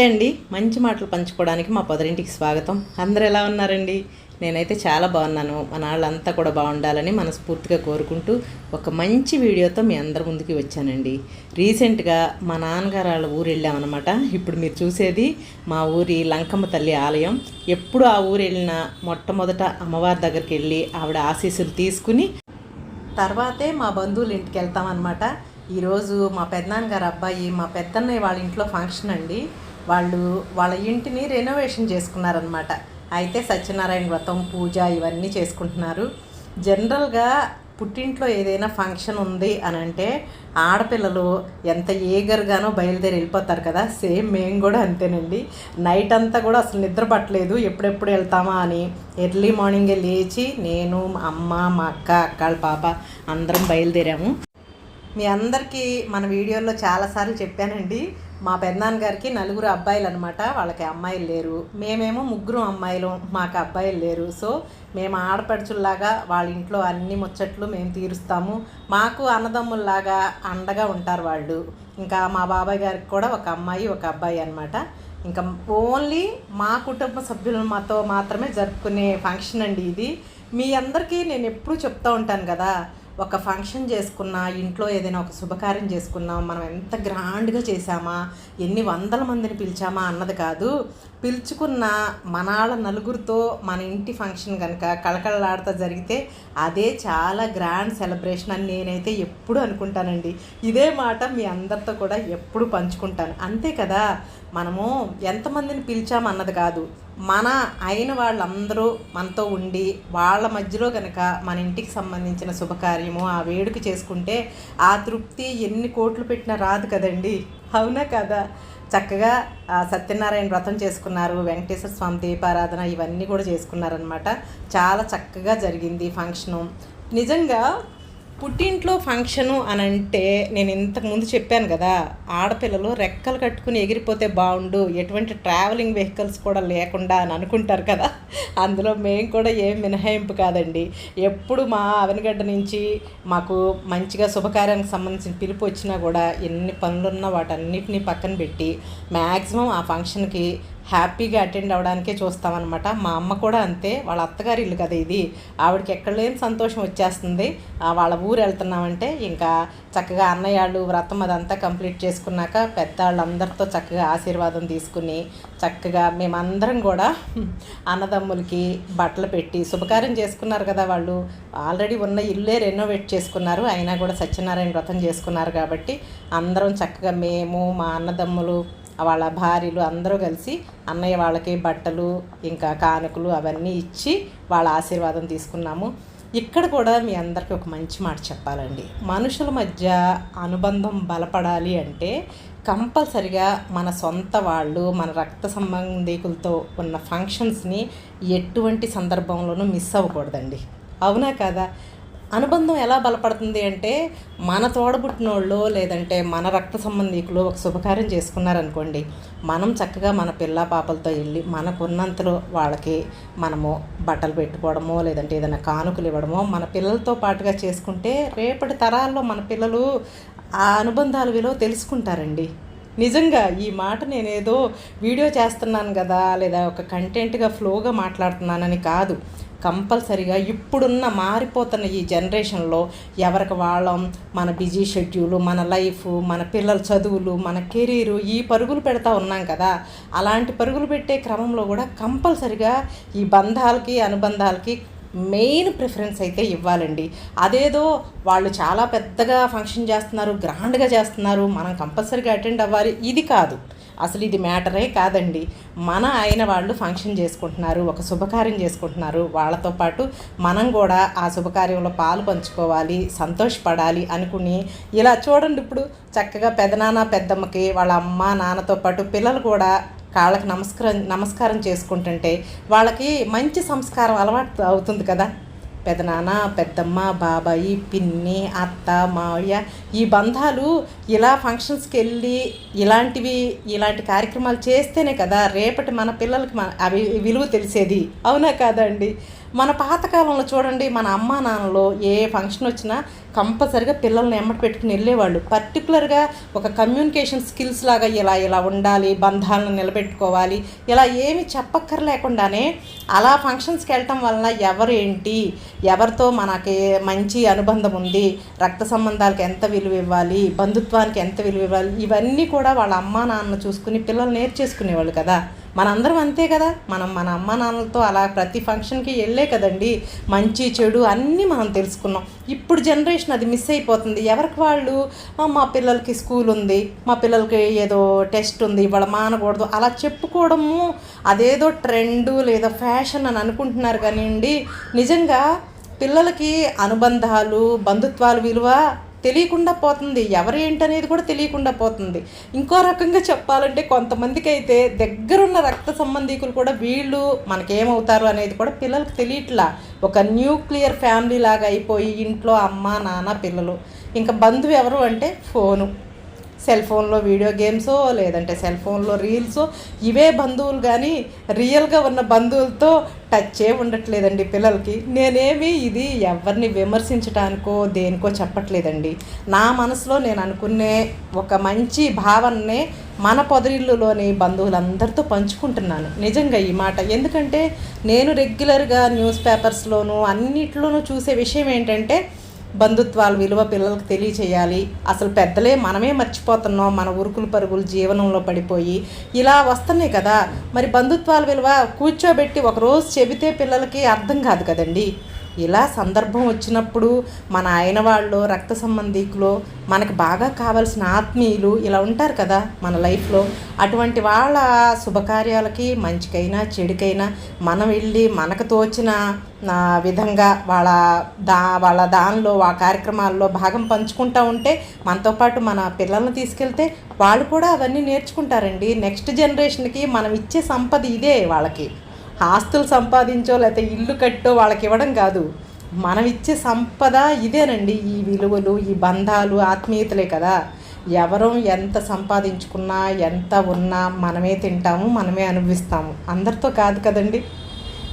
నమస్తే అండి. మంచి మాటలు పంచుకోవడానికి మా పొదరింటికి స్వాగతం. అందరు ఎలా ఉన్నారండి? నేనైతే చాలా బాగున్నాను. మన వాళ్ళంతా కూడా బాగుండాలని మనస్ఫూర్తిగా కోరుకుంటూ ఒక మంచి వీడియోతో మీ అందరి ముందుకి వచ్చానండి. రీసెంట్గా మా నాన్నగారు వాళ్ళ ఊరు వెళ్ళామన్నమాట ఇప్పుడు మీరు చూసేది మా ఊరి లంకమ్మ తల్లి ఆలయం. ఎప్పుడు ఆ ఊరు వెళ్ళినా మొట్టమొదట అమ్మవారి దగ్గరికి వెళ్ళి ఆవిడ ఆశీస్సులు తీసుకుని తర్వాతే మా బంధువుల ఇంటికి వెళ్తామన్నమాట. ఈరోజు మా పెద్దనాన్నగారు అబ్బాయి మా పెద్దన్నయ్య వాళ్ళ ఇంట్లో ఫంక్షన్ అండి. వాళ్ళు వాళ్ళ ఇంటిని రెనోవేషన్ చేసుకున్నారనమాట అయితే సత్యనారాయణ వ్రతం పూజ ఇవన్నీ చేసుకుంటున్నారు. జనరల్గా పుట్టింట్లో ఏదైనా ఫంక్షన్ ఉంది అని అంటే ఆడపిల్లలు ఎంత ఏగర్గానో బయలుదేరి వెళ్ళిపోతారు కదా సేమ్ మేము కూడా అంతేనండి. నైట్ అంతా కూడా అసలు నిద్ర పట్టలేదు ఎప్పుడెప్పుడు వెళ్తామా అని ఎర్లీ మార్నింగే లేచి నేను మా అమ్మ మా అక్క అక్కాళ్ళ పాప అందరం బయలుదేరాము. మీ అందరికీ మన వీడియోలో చాలాసార్లు చెప్పానండి. మా పెద్దనాన్నగారికి నలుగురు అబ్బాయిలు అనమాట వాళ్ళకి అమ్మాయిలు లేరు. మేమేమో ముగ్గురు అమ్మాయిలు మాకు అబ్బాయిలు లేరు. సో మేము ఆడపడుచుల్లాగా వాళ్ళ ఇంట్లో అన్ని ముచ్చట్లు మేము తీరుస్తాము. మాకు అన్నదమ్ముల్లాగా అండగా ఉంటారు వాళ్ళు. ఇంకా మా బాబాయ్ గారికి కూడా ఒక అమ్మాయి ఒక అబ్బాయి అనమాట ఇంకా ఓన్లీ మా కుటుంబ సభ్యులు మాతో మాత్రమే జరుపుకునే ఫంక్షన్ అండి ఇది. మీ అందరికీ నేను ఎప్పుడూ చెప్తూ ఉంటాను కదా ఒక ఫంక్షన్ చేసుకున్నా ఇంట్లో ఏదైనా ఒక శుభకార్యం చేసుకున్నా మనం ఎంత గ్రాండ్గా చేసామా ఎన్ని వందల మందిని పిలిచామా అన్నది కాదు. పిలుచుకున్న మనాళ్ళ నలుగురితో మన ఇంటి ఫంక్షన్ కనుక కళకళలాడుతూ జరిగితే అదే చాలా గ్రాండ్ సెలబ్రేషన్ అని నేనైతే ఎప్పుడు అనుకుంటానండి. ఇదే మాట మీ అందరితో కూడా ఎప్పుడు పంచుకుంటాను. అంతే కదా మనము ఎంతమందిని పిలిచామన్నది కాదు. మన అయిన వాళ్ళందరూ మనతో ఉండి వాళ్ళ మధ్యలో కనుక మన ఇంటికి సంబంధించిన శుభకార్యము ఆ వేడుక చేసుకుంటే ఆ తృప్తి ఎన్ని కోట్లు పెట్టినా రాదు కదండి. అవునా కదా? చక్కగా సత్యనారాయణ వ్రతం చేసుకున్నారు వెంకటేశ్వర స్వామి దీపారాధన ఇవన్నీ కూడా చేసుకున్నారనమాట చాలా చక్కగా జరిగింది ఫంక్షను. నిజంగా పుట్టింట్లో ఫంక్షను అని అంటే నేను ఇంతకుముందు చెప్పాను కదా ఆడపిల్లలు రెక్కలు కట్టుకుని ఎగిరిపోతే బాగుండు ఎటువంటి ట్రావెలింగ్ వెహికల్స్ కూడా లేకుండా అని అనుకుంటారు కదా. అందులో మేము కూడా ఏం మినహాయింపు కాదండి. ఎప్పుడు మా అవనిగడ్డ నుంచి మాకు మంచిగా శుభకార్యానికి సంబంధించిన పిలుపు వచ్చినా కూడా ఎన్ని పనులున్నా వాటన్నిటిని పక్కన పెట్టి మ్యాక్సిమం ఆ ఫంక్షన్కి హ్యాపీగా అటెండ్ అవ్వడానికే చూస్తామన్నమాట. మా అమ్మ కూడా అంతే. వాళ్ళ అత్తగారి ఇల్లు కదా ఇది. ఆవిడకి ఎక్కడ లేని సంతోషం వచ్చేస్తుంది. వాళ్ళ ఊరు వెళ్తున్నామంటే ఇంకా చక్కగా అన్నయ్యాళ్ళు వ్రతం అదంతా కంప్లీట్ చేసుకున్నాక పెద్దవాళ్ళందరితో చక్కగా ఆశీర్వాదం తీసుకుని చక్కగా మేమందరం కూడా అన్నదమ్ములకి బట్టలు పెట్టి శుభకార్యం చేసుకున్నారు కదా వాళ్ళు. ఆల్రెడీ ఉన్న ఇల్లే రెనోవేట్ చేసుకున్నారు. అయినా కూడా సత్యనారాయణ వ్రతం చేసుకున్నారు కాబట్టి అందరం చక్కగా మేము మా అన్నదమ్ములు వాళ్ళ భార్యలు అందరూ కలిసి అన్నయ్య వాళ్ళకి బట్టలు ఇంకా కానుకలు అవన్నీ ఇచ్చి వాళ్ళ ఆశీర్వాదం తీసుకున్నాము. ఇక్కడ కూడా మీ అందరికీ ఒక మంచి మాట చెప్పాలండి. మనుషుల మధ్య అనుబంధం బలపడాలి అంటే కంపల్సరిగా మన సొంత వాళ్ళు మన రక్త సంబంధికులతో ఉన్న ఫంక్షన్స్ని ఎటువంటి సందర్భంలోనూ మిస్ అవ్వకూడదండి. అవునా కదా? అనుబంధం ఎలా బలపడుతుంది అంటే మన తోడబుట్టినోళ్ళు లేదంటే మన రక్త సంబంధికులు ఒక శుభకార్యం చేసుకున్నారనుకోండి మనం చక్కగా మన పిల్ల పాపలతో వెళ్ళి మనకున్నంతలో వాళ్ళకి మనము బట్టలు పెట్టుకోవడమో లేదంటే ఏదైనా కానుకలు ఇవ్వడమో మన పిల్లలతో పాటుగా చేసుకుంటే రేపటి తరాల్లో మన పిల్లలు ఆ అనుబంధాల విలువ తెలుసుకుంటారండి. నిజంగా ఈ మాట నేనేదో వీడియో చేస్తున్నాను కదా లేదా ఒక కంటెంట్గా ఫ్లోగా మాట్లాడుతున్నానని కాదు. కంపల్సరిగా ఇప్పుడున్న మారిపోతున్న ఈ జనరేషన్లో ఎవరికి వాళ్ళం మన బిజీ షెడ్యూలు మన లైఫ్ మన పిల్లల చదువులు మన కెరీరు ఈ పరుగులు పెడతా ఉన్నాం కదా. అలాంటి పరుగులు పెట్టే క్రమంలో కూడా కంపల్సరిగా ఈ బంధాలకి అనుబంధాలకి మెయిన్ ప్రిఫరెన్స్ అయితే ఇవ్వాలండి. అదేదో వాళ్ళు చాలా పెద్దగా ఫంక్షన్ చేస్తున్నారు గ్రాండ్గా చేస్తున్నారు మనం కంపల్సరీగా అటెండ్ అవ్వాలి. ఇది కాదు. అసలు ఇది మ్యాటరే కాదండి. మన అయిన వాళ్ళు ఫంక్షన్ చేసుకుంటున్నారు ఒక శుభకార్యం చేసుకుంటున్నారు. వాళ్ళతో పాటు మనం కూడా ఆ శుభకార్యంలో పాలు పంచుకోవాలి సంతోషపడాలి అనుకుని ఇలా చూడండి ఇప్పుడు చక్కగా పెదనాన్న పెద్దమ్మకి వాళ్ళ అమ్మ నాన్నతో పాటు పిల్లలు కూడా కాళ్ళకి నమస్కారం నమస్కారం చేసుకుంటుంటే వాళ్ళకి మంచి సంస్కారం అలవాటు అవుతుంది కదా. పెదనాన్న పెద్దమ్మ బాబాయి పిన్ని అత్త మావయ్య ఈ బంధాలు ఇలా ఫంక్షన్స్కి వెళ్ళి ఇలాంటివి ఇలాంటి కార్యక్రమాలు చేస్తేనే కదా రేపటి మన పిల్లలకి మన అవి విలువ తెలిసేది. అవునా కాదండి మన పాతకాలంలో చూడండి మన అమ్మా నాన్నలో ఏ ఫంక్షన్ వచ్చినా కంపల్సరిగా పిల్లల్ని ఎమ్మటి పెట్టుకుని వెళ్ళేవాళ్ళు. పర్టికులర్గా ఒక కమ్యూనికేషన్ స్కిల్స్ లాగా ఇలా ఇలా ఉండాలి బంధాలను నిలబెట్టుకోవాలి ఇలా ఏమి చెప్పక్కర్లేకుండానే అలా ఫంక్షన్స్కి వెళ్ళటం వలన ఎవరు ఏంటి ఎవరితో మనకి మంచి అనుబంధం ఉంది రక్త సంబంధాలకు ఎంత విలువ ఇవ్వాలి బంధుత్వానికి ఎంత విలువ ఇవ్వాలి ఇవన్నీ కూడా వాళ్ళ అమ్మా నాన్న చూసుకుని పిల్లలు నేర్చేసుకునేవాళ్ళు కదా. మనందరం అంతే కదా? మనం మన అమ్మ నాన్నలతో అలా ప్రతి ఫంక్షన్కి వెళ్ళే కదండి. మంచి చెడు అన్నీ మనం తెలుసుకున్నాం. ఇప్పుడు జనరేషన్ అది మిస్ అయిపోతుంది. ఎవరికి వాళ్ళు? మా పిల్లలకి స్కూల్ ఉంది. మా పిల్లలకి ఏదో టెస్ట్ ఉంది. ఇవాళ మానకూడదు. అలా చెప్పుకోవడము అదేదో ట్రెండ్ లేదా ఫ్యాషన్ అని అనుకుంటున్నారు కానివ్వండి. నిజంగా పిల్లలకి అనుబంధాలు బంధుత్వాల విలువ తెలియకుండా పోతుంది. ఎవరు ఏంటనేది కూడా తెలియకుండా పోతుంది. ఇంకో రకంగా చెప్పాలంటే కొంతమందికి అయితే దగ్గరున్న రక్త సంబంధికులు కూడా వీళ్ళు మనకేమవుతారు అనేది కూడా పిల్లలకు తెలియట్లా. ఒక న్యూక్లియర్ ఫ్యామిలీ లాగా అయిపోయి ఇంట్లో అమ్మ నాన్న పిల్లలు. ఇంకా బంధువు ఎవరు అంటే ఫోను. సెల్ ఫోన్లో వీడియో గేమ్స్ లేదంటే సెల్ ఫోన్లో రీల్స్ ఇవే బంధువులు కానీ రియల్గా ఉన్న బంధువులతో టచ్చే ఉండట్లేదండి పిల్లలకి. నేనేమి ఇది ఎవరిని విమర్శించడానికో దేనికో చెప్పట్లేదండి. నా మనసులో నేను అనుకునే ఒక మంచి భావననే మన పొదరిల్లులోని బంధువులందరితో పంచుకుంటున్నాను. నిజంగా ఈ మాట. ఎందుకంటే నేను రెగ్యులర్గా న్యూస్ పేపర్స్లోనూ అన్నిట్లోనూ చూసే విషయం ఏంటంటే బంధుత్వాల విలువ పిల్లలకు తెలియచేయాలి. అసలు పెద్దలే మనమే మర్చిపోతున్నాం. మన ఉరుకులు పరుగులు జీవనంలో పడిపోయి. ఇలా వస్తున్నాయి కదా. మరి బంధుత్వాల విలువ కూర్చోబెట్టి ఒకరోజు చెబితే పిల్లలకి అర్థం కాదు కదండి. ఇలా సందర్భం వచ్చినప్పుడు మన ఆయన వాళ్ళు రక్త సంబంధికులు మనకు బాగా కావాల్సిన ఆత్మీయులు ఇలా ఉంటారు కదా మన లైఫ్లో. అటువంటి వాళ్ళ శుభకార్యాలకి మంచికైనా చెడుకైనా మనం వెళ్ళి మనకు తోచిన విధంగా వాళ్ళ దా వాళ్ళ దానిలో ఆ కార్యక్రమాల్లో భాగం పంచుకుంటూ ఉంటే మనతో పాటు మన పిల్లల్ని తీసుకెళ్తే వాళ్ళు కూడా అవన్నీ నేర్చుకుంటారండి. నెక్స్ట్ జనరేషన్కి మనం ఇచ్చే సంపద ఇదే వాళ్ళకి. ఆస్తులు సంపాదించో లేకపోతే ఇల్లు కట్టో వాళ్ళకి ఇవ్వడం కాదు. మనం ఇచ్చే సంపద ఇదేనండి. ఈ విలువలు ఈ బంధాలు ఆత్మీయతలే కదా. ఎవరం ఎంత సంపాదించుకున్నా ఎంత ఉన్నా మనమే తింటాము మనమే అనుభవిస్తాము. అందరితో కాదు కదండి.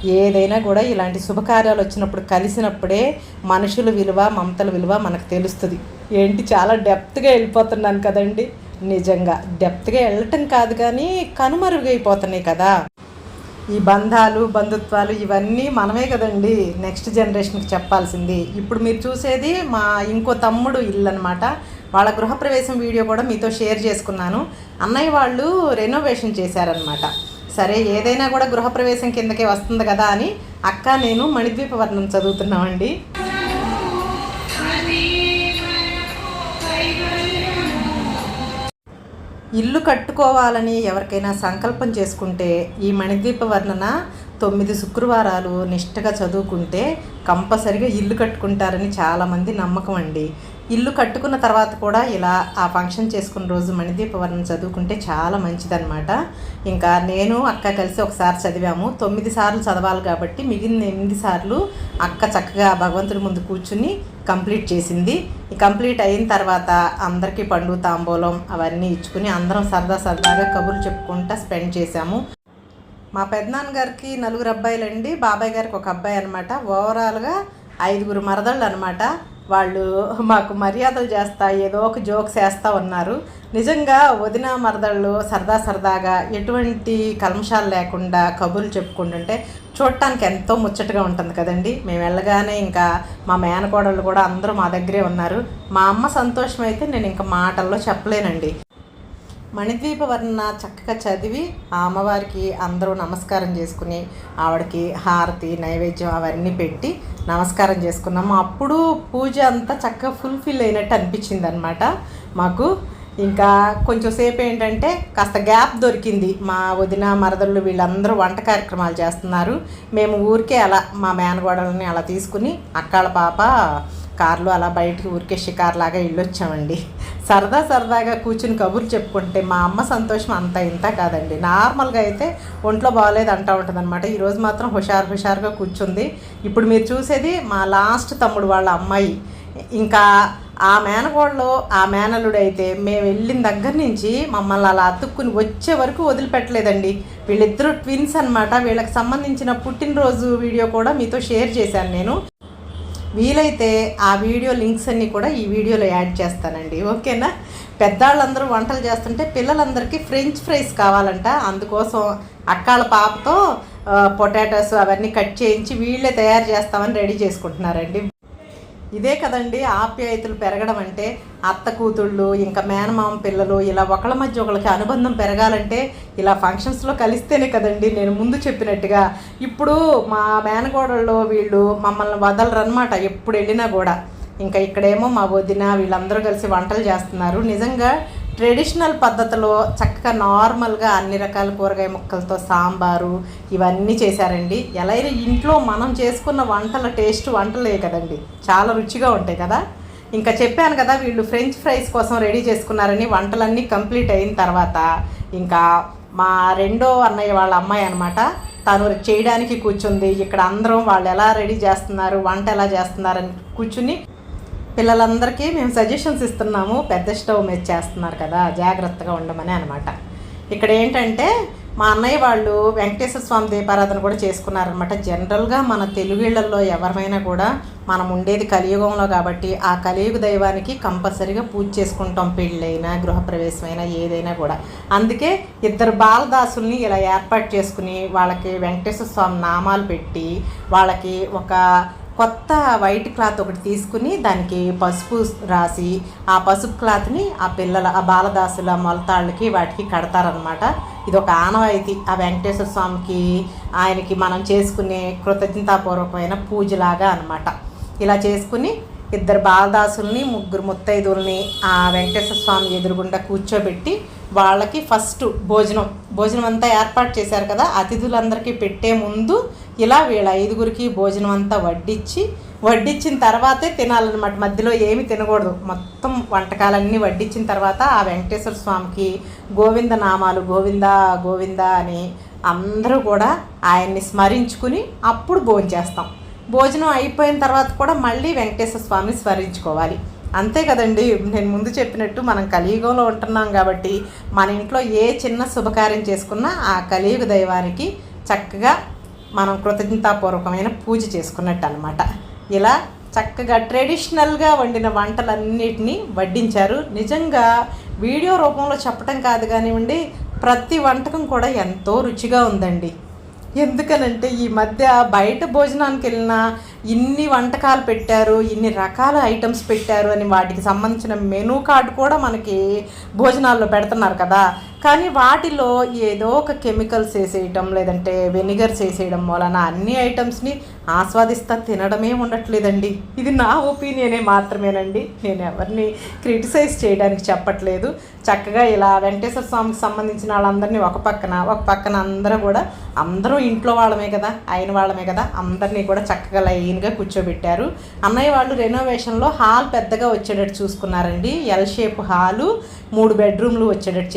ఏదైనా కూడా ఇలాంటి శుభకార్యాలు వచ్చినప్పుడు కలిసినప్పుడే మనుషుల విలువ మమతల విలువ మనకు తెలుస్తుంది. ఏంటి? చాలా డెప్త్గా వెళ్ళిపోతున్నాను కదండి. నిజంగా డెప్త్గా వెళ్ళటం కాదు కానీ కనుమరుగైపోతున్నాయి కదా. ఈ బంధాలు బంధుత్వాలు ఇవన్నీ మనమే కదండి నెక్స్ట్ జనరేషన్కి చెప్పాల్సింది. ఇప్పుడు మీరు చూసేది మా ఇంకో తమ్ముడు ఇల్లు అనమాట వాళ్ళ గృహప్రవేశం వీడియో కూడా మీతో షేర్ చేసుకున్నాను. అన్నయ్య వాళ్ళు రెనోవేషన్ చేశారనమాట సరే ఏదైనా కూడా గృహప్రవేశం కిందకే వస్తుంది కదా అని అక్క నేను మణిద్వీప వర్ణం చదువుతున్నామండి. ఇల్లు కట్టుకోవాలని ఎవరికైనా సంకల్పం చేసుకుంటే ఈ మణిద్వీప వర్ణన తొమ్మిది శుక్రవారాలు నిష్టగా చదువుకుంటే కంపల్సరిగా ఇల్లు కట్టుకుంటారని చాలామంది నమ్మకం అండి. ఇల్లు కట్టుకున్న తర్వాత కూడా ఇలా ఆ ఫంక్షన్ చేసుకున్న రోజు మణిదీప వర్ణం చదువుకుంటే చాలా మంచిదన్నమాట. ఇంకా నేను అక్క కలిసి ఒకసారి చదివాము. తొమ్మిది సార్లు చదవాలి కాబట్టి మిగిలిన ఎనిమిది సార్లు అక్క చక్కగా భగవంతుడి ముందు కూర్చుని కంప్లీట్ చేసింది. కంప్లీట్ అయిన తర్వాత అందరికీ పండు తాంబూలం అవన్నీ ఇచ్చుకుని అందరం సరదా సరదాగా కబుర్లు చెప్పుకుంటా స్పెండ్ చేశాము. మా పెదనాన్న గారికి నలుగురు అబ్బాయిలండి. బాబాయ్ గారికి ఒక అబ్బాయి అనమాట ఓవరాల్గా ఐదుగురు మరదళ్ళు అనమాట వాళ్ళు మాకు మర్యాదలు చేస్తా ఏదో ఒక జోక్స్ వేస్తూ ఉన్నారు. నిజంగా వదిన మరదళ్ళు సరదా సరదాగా ఎటువంటి కల్మషాలు లేకుండా కబుర్లు చెప్పుకుంటుంటే చూడటానికి ఎంతో ముచ్చటగా ఉంటుంది కదండి. మేము వెళ్ళగానే ఇంకా మా మేనకోడళ్ళు కూడా అందరూ మా దగ్గరే ఉన్నారు. మా అమ్మ సంతోషం అయితే నేను ఇంకా మాటల్లో చెప్పలేనండి. మణిద్వీప వర్ణన చక్కగా చదివి ఆ అమ్మవారికి అందరూ నమస్కారం చేసుకుని ఆవిడకి హారతి నైవేద్యం అవన్నీ పెట్టి నమస్కారం చేసుకున్నాము. అప్పుడు పూజ అంతా చక్కగా ఫుల్ఫిల్ అయినట్టు అనిపించింది అనమాట మాకు. ఇంకా కొంచెం సేపు ఏంటంటే కాస్త గ్యాప్ దొరికింది. మా వదిన మరదళ్ళు వీళ్ళందరూ వంట కార్యక్రమాలు చేస్తున్నారు. మేము ఊరికే అలా మా మేనగోడలని అలా తీసుకుని అక్కాళ్ళ పాప కార్లో అలా బయటికి ఊరికే షికార్లాగా వెళ్ళొచ్చామండి సరదా సరదాగా కూర్చుని కబుర్లు చెప్పుకుంటే మా అమ్మ సంతోషం అంత ఇంత కాదండి. నార్మల్గా అయితే ఒంట్లో బాగలేదు అంటూ ఉంటుంది అనమాట ఈరోజు మాత్రం హుషారు హుషారుగా కూర్చుంది. ఇప్పుడు మీరు చూసేది మా లాస్ట్ తమ్ముడు వాళ్ళ అమ్మాయి. ఇంకా ఆ మేనకోడలు ఆ మేనల్లుడు అయితే మేము వెళ్ళిన దగ్గర నుంచి మమ్మల్ని అలా అతుక్కుని వచ్చే వరకు వదిలిపెట్టలేదండి. వీళ్ళిద్దరూ ట్విన్స్ అన్నమాట. వీళ్ళకి సంబంధించిన పుట్టినరోజు వీడియో కూడా మీతో షేర్ చేశాను నేను. వీలైతే ఆ వీడియో లింక్స్ అన్నీ కూడా ఈ వీడియోలో యాడ్ చేస్తానండి. ఓకేనా? పెద్దవాళ్ళందరూ వంటలు చేస్తుంటే పిల్లలందరికీ ఫ్రెంచ్ ఫ్రైస్ కావాలంట. అందుకోసం అక్కాళ్ళ పాపతో పొటాటోస్ అవన్నీ కట్ చేయించి వీళ్ళే తయారు చేస్తామని రెడీ చేసుకుంటున్నారండి. ఇదే కదండి ఆప్యాయతలు పెరగడం అంటే అత్త కూతుళ్ళు ఇంకా మేనమామ పిల్లలు ఇలా ఒకళ్ళ మధ్య ఒకళ్ళకి అనుబంధం పెరగాలంటే ఇలా ఫంక్షన్స్లో కలిస్తేనే కదండి నేను ముందు చెప్పినట్టుగా. ఇప్పుడు మా మేనగోడల్లో వీళ్ళు మమ్మల్ని వదలరనమాట ఎప్పుడు వెళ్ళినా కూడా. ఇంకా ఇక్కడేమో మా వదిన వీళ్ళందరూ కలిసి వంటలు చేస్తున్నారు. నిజంగా ట్రెడిషనల్ పద్ధతిలో చక్కగా నార్మల్గా అన్ని రకాల కూరగాయ ముక్కలతో సాంబారు ఇవన్నీ చేశారండి. ఎలా అయినా ఇంట్లో మనం చేసుకున్న వంటల టేస్ట్ వంటలే కదండి. చాలా రుచిగా ఉంటాయి కదా. ఇంకా చెప్పాను కదా వీళ్ళు ఫ్రెంచ్ ఫ్రైస్ కోసం రెడీ చేసుకున్నారని వంటలన్నీ కంప్లీట్ అయిన తర్వాత ఇంకా మా రెండో అన్నయ్య వాళ్ళ అమ్మాయి అనమాట తను చేయడానికి కూర్చుంది. ఇక్కడ అందరం వాళ్ళు ఎలా రెడీ చేస్తున్నారు వంట ఎలా చేస్తున్నారని కూర్చుని పిల్లలందరికీ మేము సజెషన్స్ ఇస్తున్నాము. పెద్ద స్టవ్ మీద చేస్తున్నారు కదా జాగ్రత్తగా ఉండమని అనమాట ఇక్కడ ఏంటంటే మా అన్నయ్య వాళ్ళు వెంకటేశ్వర స్వామి దీపారాధన కూడా చేసుకున్నారనమాట జనరల్గా మన తెలుగుళ్ళల్లో ఎవరైనా కూడా మనం ఉండేది కలియుగంలో కాబట్టి ఆ కలియుగ దైవానికి కంపల్సరీగా పూజ చేసుకుంటాం. పెళ్ళైనా గృహప్రవేశమైనా ఏదైనా కూడా. అందుకే ఇద్దరు బాలదాసుల్ని ఇలా ఏర్పాటు చేసుకుని వాళ్ళకి వెంకటేశ్వర స్వామి నామాలు పెట్టి వాళ్ళకి ఒక కొత్త వైట్ క్లాత్ ఒకటి తీసుకుని దానికి పసుపు రాసి ఆ పసుపు క్లాత్ని ఆ పిల్లల ఆ బాలదాసుల మొలతాళ్ళకి వాటికి కడతారనమాట ఇది ఒక ఆనవాయితీ. ఆ వెంకటేశ్వర స్వామికి ఆయనకి మనం చేసుకునే కృతజ్ఞతాపూర్వకమైన పూజలాగా అనమాట ఇలా చేసుకుని ఇద్దరు బాలదాసుల్ని ముగ్గురు ముత్తైదుల్ని ఆ వెంకటేశ్వర స్వామి ఎదురుగుండా కూర్చోబెట్టి వాళ్ళకి ఫస్ట్ భోజనం భోజనం అంతా ఏర్పాటు చేశారు కదా అతిథులందరికీ పెట్టే ముందు ఇలా వీళ్ళ ఐదుగురికి భోజనం అంతా వడ్డించి వడ్డించిన తర్వాతే తినాలన్నమాట. మధ్యలో ఏమి తినకూడదు. మొత్తం వంటకాలన్నీ వడ్డించిన తర్వాత ఆ వెంకటేశ్వర స్వామికి గోవింద నామాలు గోవింద గోవింద అని అందరూ కూడా ఆయన్ని స్మరించుకుని అప్పుడు భోజనం చేస్తాం భోజనం అయిపోయిన తర్వాత కూడా మళ్ళీ వెంకటేశ్వర స్వామిని స్మరించుకోవాలి. అంతే కదండి. నేను ముందు చెప్పినట్టు మనం కలియుగంలో ఉంటున్నాం కాబట్టి మన ఇంట్లో ఏ చిన్న శుభకార్యం చేసుకున్నా ఆ కలియుగ దైవానికి చక్కగా మనం కృతజ్ఞతాపూర్వకమైన పూజ చేసుకున్నట్టు అనమాట ఇలా చక్కగా ట్రెడిషనల్గా వండిన వంటలన్నిటినీ వడ్డించారు. నిజంగా వీడియో రూపంలో చెప్పటం కాదు కానివ్వండి ప్రతి వంటకం కూడా ఎంతో రుచిగా ఉందండి. ఎందుకనంటే ఈ మధ్య బయట భోజనానికి వెళ్ళినా ఇన్ని వంటకాలు పెట్టారు ఇన్ని రకాల ఐటమ్స్ పెట్టారు అని వాటికి సంబంధించిన మెనూ కార్డు కూడా మనకి భోజనాల్లో పెడుతున్నారు కదా. కానీ వాటిలో ఏదో ఒక కెమికల్స్ వేసేయటం లేదంటే వెనిగర్స్ వేసేయడం వలన అన్ని ఐటమ్స్ని ఆస్వాదిస్తా తినడమే ఉండట్లేదండి. ఇది నా ఒపీనియనే మాత్రమేనండి. నేను ఎవరిని క్రిటిసైజ్ చేయడానికి చెప్పట్లేదు. చక్కగా ఇలా వెంకటేశ్వర స్వామికి సంబంధించిన వాళ్ళందరినీ ఒక పక్కన ఒక పక్కన అందరూ కూడా అందరూ ఇంట్లో వాళ్ళమే కదా అయిన వాళ్ళమే కదా అందరినీ కూడా చక్కగా లైన్గా కూర్చోబెట్టారు. అన్నయ్య వాళ్ళు రెనోవేషన్లో హాల్ పెద్దగా వచ్చేటట్టు చూసుకున్నారండి. ఎల్ షేప్ హాలు మూడు బెడ్రూమ్లు వచ్చేటట్టు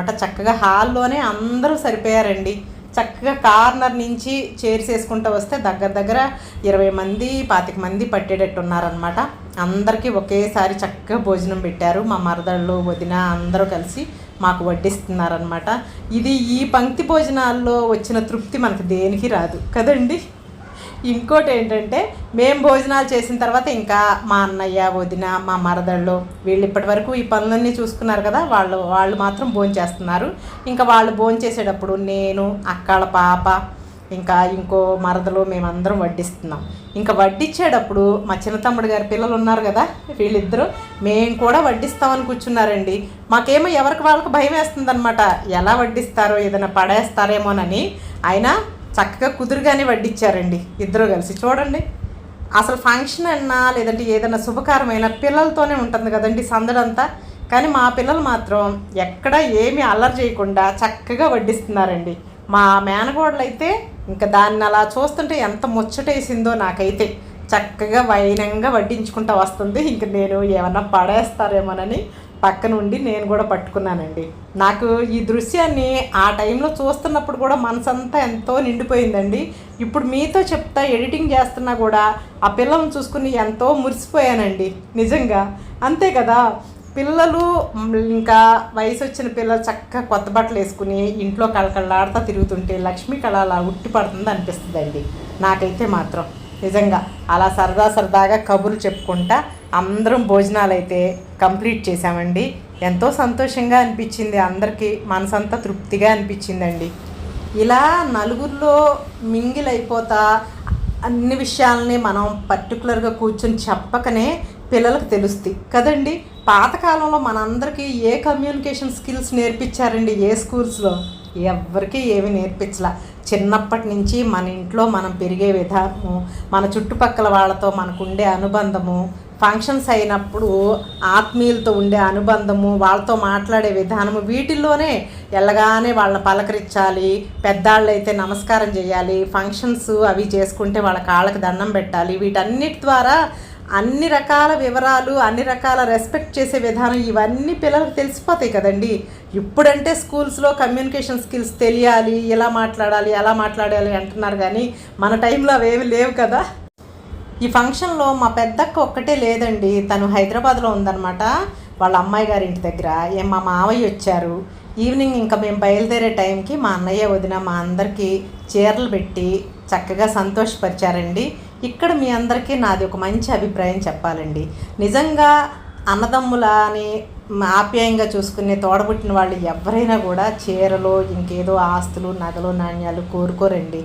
అనమాట చక్కగా హాల్లోనే అందరూ సరిపోయారండి. చక్కగా కార్నర్ నుంచి చైర్స్ వేసుకుంటూ వస్తే దగ్గర దగ్గర ఇరవై మంది పాతిక మంది పట్టేటట్టు ఉన్నారనమాట అందరికీ ఒకేసారి చక్కగా భోజనం పెట్టారు. మా మరదళ్ళు వదిన అందరూ కలిసి మాకు వడ్డిస్తున్నారనమాట ఇది ఈ పంక్తి భోజనాల్లో వచ్చిన తృప్తి మనకు దేనికి రాదు. కదండి? ఇంకోటి ఏంటంటే మేము భోజనాలు చేసిన తర్వాత ఇంకా మా అన్నయ్య వదిన మా మరదళ్ళు వీళ్ళు ఇప్పటి వరకు ఈ పనులన్నీ చూసుకున్నారు కదా వాళ్ళు వాళ్ళు మాత్రం భోంచేస్తున్నారు ఇంకా వాళ్ళు భోంచేసేటప్పుడు నేను అక్కల పాప ఇంకా ఇంకో మరదలు మేమందరం వడ్డిస్తున్నాం. ఇంకా వడ్డించేటప్పుడు మా చిన్న తమ్ముడు గారి పిల్లలు ఉన్నారు కదా వీళ్ళిద్దరూ మేము కూడా వడ్డిస్తామని కూర్చున్నారండి. మాకేమో ఎవరికి వాళ్ళకి భయం వేస్తుందనమాట ఎలా వడ్డిస్తారో ఏదైనా పడేస్తారేమోనని. అయినా చక్కగా కుదురుగానే వడ్డిచ్చారండి ఇద్దరు కలిసి. చూడండి అసలు ఫంక్షన్ అన్నా లేదంటే ఏదైనా శుభకారమైన పిల్లలతోనే ఉంటుంది కదండి సందడంతా. కానీ మా పిల్లలు మాత్రం ఎక్కడ ఏమీ అల్లరి చేయకుండా చక్కగా వడ్డిస్తున్నారండి. మా మేనగోడలు అయితే ఇంకా దాన్ని అలా చూస్తుంటే ఎంత ముచ్చటేసిందో నాకైతే. చక్కగా వైనంగా వడ్డించుకుంటూ వస్తుంది. ఇంక నేను ఏమన్నా పడేస్తారేమోనని పక్కన ఉండి నేను కూడా పట్టుకున్నానండి. నాకు ఈ దృశ్యాన్ని ఆ టైంలో చూస్తున్నప్పుడు కూడా మనసంతా ఎంతో నిండిపోయిందండి. ఇప్పుడు మీతో చెప్తా ఎడిటింగ్ చేస్తున్నా కూడా ఆ పిల్లల్ని చూసుకుని ఎంతో మురిసిపోయానండి నిజంగా. అంతే కదా పిల్లలు ఇంకా వయసు వచ్చిన పిల్లలు చక్కగా కొత్త బట్టలు వేసుకుని ఇంట్లో కళకళలాడుతూ తిరుగుతుంటే లక్ష్మీ కళ అలా ఉట్టి పడుతుంది అనిపిస్తుందండి. నాకైతే మాత్రం. నిజంగా అలా సరదా సరదాగా కబుర్లు చెప్పుకుంటా అందరం భోజనాలు అయితే కంప్లీట్ చేసామండి ఎంతో సంతోషంగా అనిపించింది. అందరికీ మనసంతా తృప్తిగా అనిపించిందండి. ఇలా నలుగురిలో మింగిల్ అయిపోతా అన్ని విషయాలని మనం పర్టికులర్గా కూర్చొని చెప్పకనే పిల్లలకు తెలుస్తాయి. కదండి? పాతకాలంలో మనందరికీ ఏ కమ్యూనికేషన్ స్కిల్స్ నేర్పించారండి? ఏ స్కూల్స్లో? ఎవ్వరికీ ఏమి నేర్పించలే. చిన్నప్పటి నుంచి మన ఇంట్లో మనం పెరిగే విధానము మన చుట్టుపక్కల వాళ్ళతో మనకు ఉండే అనుబంధము ఫంక్షన్స్ అయినప్పుడు ఆత్మీయులతో ఉండే అనుబంధము వాళ్ళతో మాట్లాడే విధానము వీటిల్లోనే ఎలాగానే వాళ్ళని పలకరించాలి పెద్దాళ్ళు అయితే నమస్కారం చేయాలి ఫంక్షన్స్ అవి చేసుకుంటే వాళ్ళ కాళ్ళకి దండం పెట్టాలి వీటన్నిటి ద్వారా అన్ని రకాల వివరాలు అన్ని రకాల రెస్పెక్ట్ చేసే విధానం ఇవన్నీ పిల్లలకు తెలిసిపోతాయి కదండి. ఇప్పుడంటే స్కూల్స్లో కమ్యూనికేషన్ స్కిల్స్ తెలియాలి ఎలా మాట్లాడాలి ఎలా మాట్లాడాలి అంటున్నారు కానీ మన టైంలో అవేవి లేవు కదా. ఈ ఫంక్షన్లో మా పెద్దక్క ఒక్కటే లేదండి. తను హైదరాబాద్లో ఉందన్నమాట. వాళ్ళ అమ్మాయి గారి ఇంటి దగ్గర. ఏ మా మావయ్య వచ్చారు. ఈవినింగ్ ఇంకా మేము బయలుదేరే టైంకి మా అన్నయ్య వదిన మా అందరికీ చీరలు పెట్టి చక్కగా సంతోషపరిచారండి. ఇక్కడ మీ అందరికీ నాది ఒక మంచి అభిప్రాయం చెప్పాలండి. నిజంగా అన్నదమ్ముల అని ఆప్యాయంగా చూసుకునే తోడబుట్టిన వాళ్ళు ఎవరైనా కూడా చీరలు ఇంకేదో ఆస్తులు నగలు నాణ్యాలు కోరుకోరండి.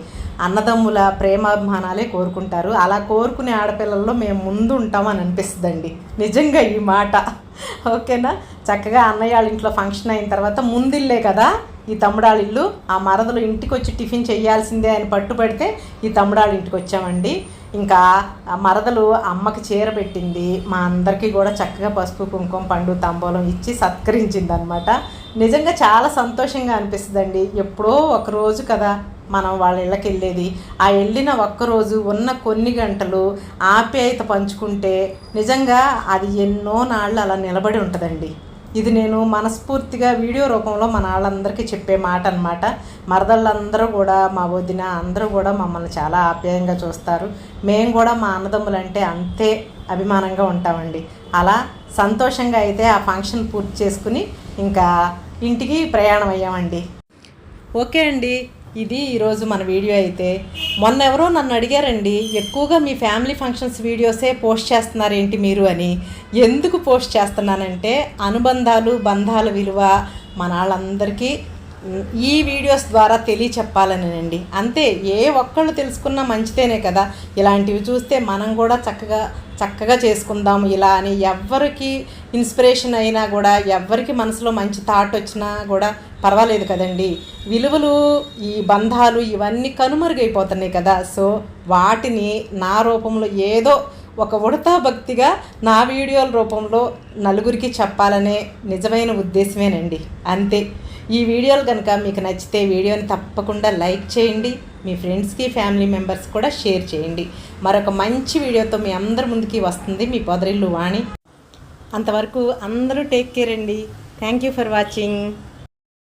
అన్నదమ్ముల ప్రేమాభిమానాలే కోరుకుంటారు. అలా కోరుకునే ఆడపిల్లల్లో మేము ముందు ఉంటామని అనిపిస్తుందండి. నిజంగా ఈ మాట. ఓకేనా? చక్కగా అన్నయ్య వాళ్ళ ఇంట్లో ఫంక్షన్ అయిన తర్వాత ముందిల్లే కదా ఈ తమ్ముడాళ్ళ ఇల్లు. ఆ మరదలు ఇంటికి వచ్చి టిఫిన్ చేయాల్సిందే అని పట్టుబడితే ఈ తమ్ముడాళ్ళ ఇంటికి వచ్చామండి ఇంకా మరదలు అమ్మకి చీర పెట్టింది. మా అందరికీ కూడా చక్కగా పసుపు కుంకుమ పండు తంబూలం ఇచ్చి సత్కరించింది అనమాట నిజంగా చాలా సంతోషంగా అనిపిస్తుందండి. ఎప్పుడో ఒక రోజు కదా మనం వాళ్ళ ఇళ్ళకి వెళ్ళేది. ఆ వెళ్ళిన ఒక్కరోజు ఉన్న కొన్ని గంటలు ఆప్యాయత పంచుకుంటే నిజంగా అది ఎన్నో నాళ్ళు అలా నిలబడి ఉంటుందండి. ఇది నేను మనస్ఫూర్తిగా వీడియో రూపంలో మన వాళ్ళందరికీ చెప్పే మాట అనమాట మరదళ్ళందరూ కూడా మా వదిన అందరూ కూడా మమ్మల్ని చాలా ఆప్యాయంగా చూస్తారు. మేము కూడా మా అన్నదమ్ములంటే అంతే అభిమానంగా ఉంటామండి. అలా సంతోషంగా అయితే ఆ ఫంక్షన్ పూర్తి చేసుకుని ఇంకా ఇంటికి ప్రయాణం అయ్యామండి ఓకే అండి. ఇది ఈరోజు మన వీడియో అయితే. మొన్న ఎవరో నన్ను అడిగారండి ఎక్కువగా మీ ఫ్యామిలీ ఫంక్షన్స్ వీడియోసే పోస్ట్ చేస్తున్నారు ఏంటి మీరు అని. ఎందుకు పోస్ట్ చేస్తున్నానంటే అనుబంధాలు బంధాల విలువ మన వాళ్ళందరికీ ఈ వీడియోస్ ద్వారా తెలియచెప్పాలనేనండి. అంతే ఏ ఒక్కళ్ళు తెలుసుకున్నా మంచిదేనే కదా. ఇలాంటివి చూస్తే మనం కూడా చక్కగా చక్కగా చేసుకుందాం ఇలా అని. ఎవ్వరికి ఇన్స్పిరేషన్ అయినా కూడా ఎవ్వరికి మనసులో మంచి థాట్ వచ్చినా కూడా పర్వాలేదు కదండి. విలువలు ఈ బంధాలు ఇవన్నీ కనుమరుగైపోతున్నాయి కదా. సో వాటిని నా రూపంలో ఏదో ఒక ఉడతా భక్తిగా నా వీడియోల రూపంలో నలుగురికి చెప్పాలనే నిజమైన ఉద్దేశమేనండి. అంతే. ఈ వీడియోలు కనుక మీకు నచ్చితే వీడియోని తప్పకుండా లైక్ చేయండి. మీ ఫ్రెండ్స్కి ఫ్యామిలీ మెంబర్స్ కూడా షేర్ చేయండి. మరొక మంచి వీడియోతో మీ అందరి ముందుకి వస్తుంది మీ పొదరిల్లు వాణి. అంతవరకు అందరూ టేక్ కేర్ అండి. Thank you for watching